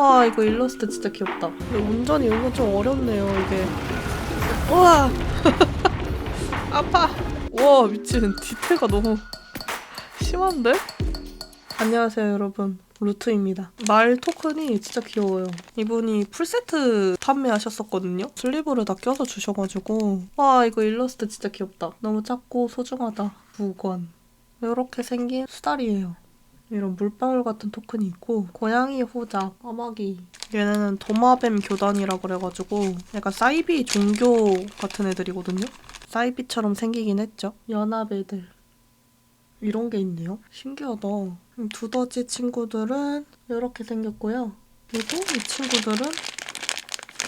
와 이거 일러스트 진짜 귀엽다. 운전이 은근 좀 어렵네요 이게. 우와 아파. 와 미친 디테일가 너무 심한데? 안녕하세요 여러분 루트입니다. 말 토큰이 진짜 귀여워요. 이분이 풀세트 판매하셨었거든요. 슬리브를 다 껴서 주셔가지고 와 이거 일러스트 진짜 귀엽다. 너무 작고 소중하다. 무건 이렇게 생긴 수달이에요. 이런 물방울 같은 토큰이 있고 고양이 호작, 까마귀 얘네는 도마뱀 교단이라 그래가지고 약간 사이비 종교 같은 애들이거든요. 사이비처럼 생기긴 했죠. 연합 애들 이런 게 있네요. 신기하다. 음, 두더지 친구들은 이렇게 생겼고요. 그리고 이 친구들은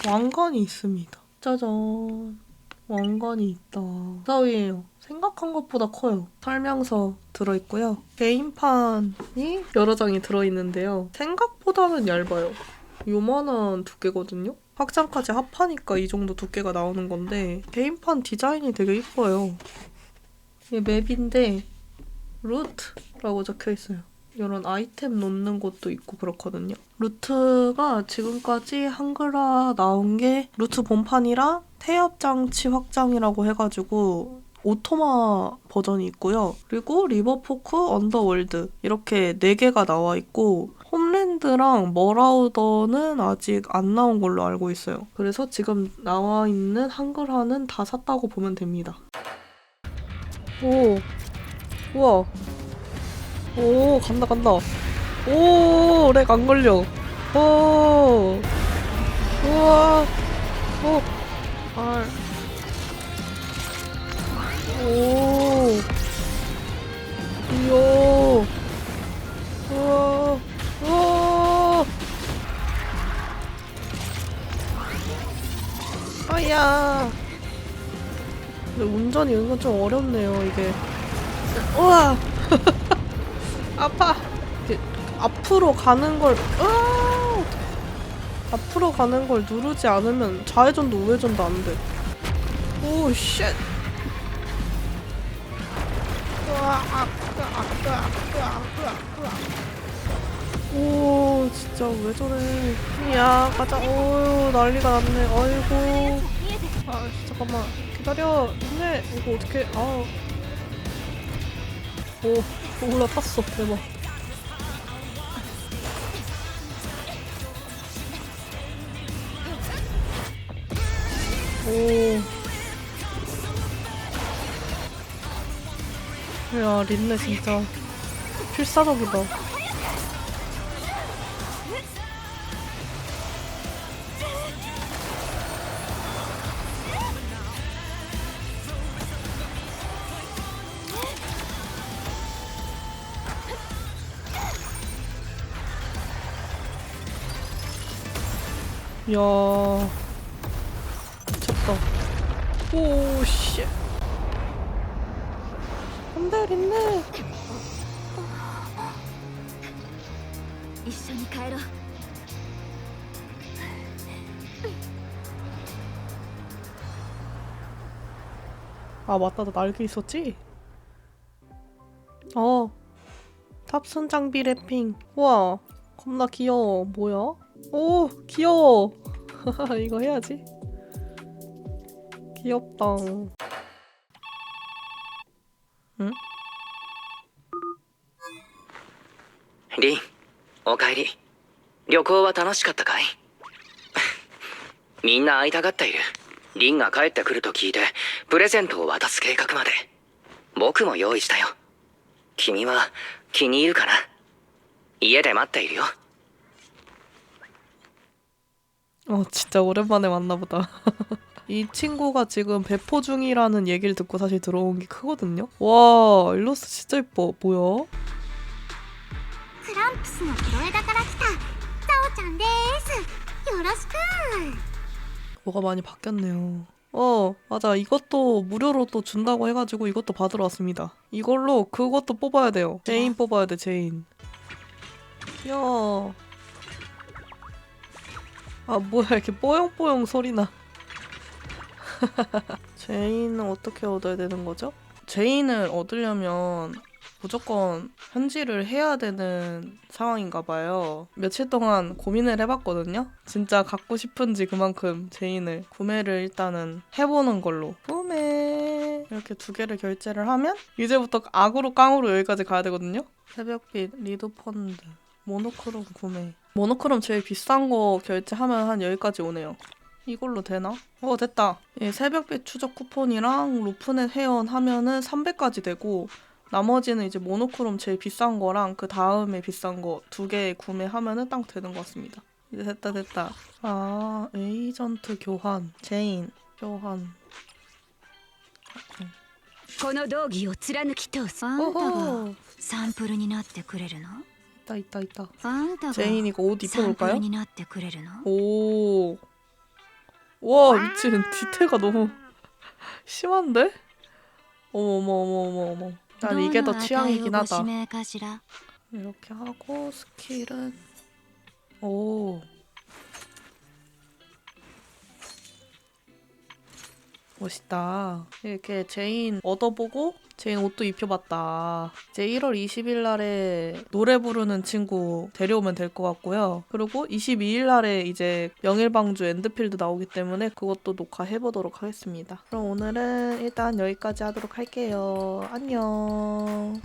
왕관이 있습니다. 짜잔. 왕관이 있다. 사위예요. 생각한 것보다 커요. 설명서 들어있고요. 게임판이 여러 장이 들어있는데요. 생각보다는 얇아요. 요만한 두께거든요. 확장까지 합하니까 이 정도 두께가 나오는 건데 게임판 디자인이 되게 이뻐요. 이게 맵인데 루트라고 적혀 있어요. 이런 아이템 놓는 곳도 있고 그렇거든요. 루트가 지금까지 한글화 나온 게 루트 본판이랑 태엽 장치 확장이라고 해가지고 오토마 버전이 있고요. 그리고 리버포크 언더월드 이렇게 4개가 나와 있고 홈랜드랑 머라우더는 아직 안 나온 걸로 알고 있어요. 그래서 지금 나와 있는 한글화는 다 샀다고 보면 됩니다. 오, 우와. 오, 간다, 간다. 오, 렉 안 걸려. 오, 우와. 오, 알. 오, 이요. 우와, 우와. 아야. 근데 운전이 은근 좀 어렵네요, 이게. 우와! 아파! 앞으로 가는 걸, 으아! 앞으로 가는 걸 누르지 않으면 좌회전도 우회전도 안 돼. 오, 쉣! 아. 오, 진짜 왜 저래. 야, 가자. 오, 난리가 났네. 아이고. 아, 잠깐만. 기다려. 힘내. 이거 어떻게, 아. 오, 올라탔어. 대박. 오. 야, 린네 진짜 필사적이다. 야 미쳤다 오 씨. 안돼 린네 一緒に帰ろう 아 맞다 나 날개 있었지? 어 탑순 장비 랩핑 우와 겁나 귀여워 뭐야? 오 귀여워 이거 해야지 귀엽다 응? リンおかえり旅行は楽しかったかいみんな会いたがっているリンが帰ってくると聞いてプレゼントを渡す計画まで僕も用意したよ君は気に入るかな家で待っているよ 어 진짜 오랜만에 만나보다 이 친구가 지금 배포 중이라는 얘기를 듣고 사실 들어온 게 크거든요 와 일러스트 진짜 예뻐 뭐야? クランプスの黒枝から来たサオちゃんですよろしく 뭐가 많이 바뀌었네요. 어, 맞아. 이것도 무료로 또 준다고 해가지고 이것도 받으러 왔습니다. 이걸로 그것도 뽑아야 돼요. 제인 뽑아야 돼, 제인. 야. 아, 뭐야. 이렇게 뽀용뽀용 소리나. 제인은 어떻게 얻어야 되는 거죠? 제인을 얻으려면 무조건 현질을 해야 되는 상황인가 봐요. 며칠 동안 고민을 해봤거든요. 진짜 갖고 싶은지 그만큼 제인을 구매를 일단은 해보는 걸로. 구매 이렇게 두 개를 결제를 하면 이제부터 악으로 깡으로 여기까지 가야 되거든요. 새벽빛 리드 펀드 모노크롬 구매. 모노크롬 제일 비싼 거 결제하면 한 여기까지 오네요. 이걸로 되나? 어 됐다. 예, 새벽빛 추적 쿠폰이랑 루프넷 회원 하면은 300까지 되고 나머지는 이제 모노크롬 제일 비싼 거랑 그 다음에 비싼 거 두 개 구매하면은 딱 되는 것 같습니다. 이제 됐다 됐다. 아 에이전트 교환 제인 교환. この道義を貫き通すあんたが 오호 サンプルになってくれるの 있다 있다 있다. 제인이가 옷 입혀볼까요? 오. 와 미친 디테가 너무 심한데? 어머 어머 어머 어머 어머. 난 이게 더 취향이긴 하다. 이렇게 하고 스킬은 오. 멋있다. 이렇게 제인 얻어보고 제인 옷도 입혀봤다. 이제 1월 20일 날에 노래 부르는 친구 데려오면 될 것 같고요. 그리고 22일 날에 이제 명일방주 엔드필드 나오기 때문에 그것도 녹화해보도록 하겠습니다. 그럼 오늘은 일단 여기까지 하도록 할게요. 안녕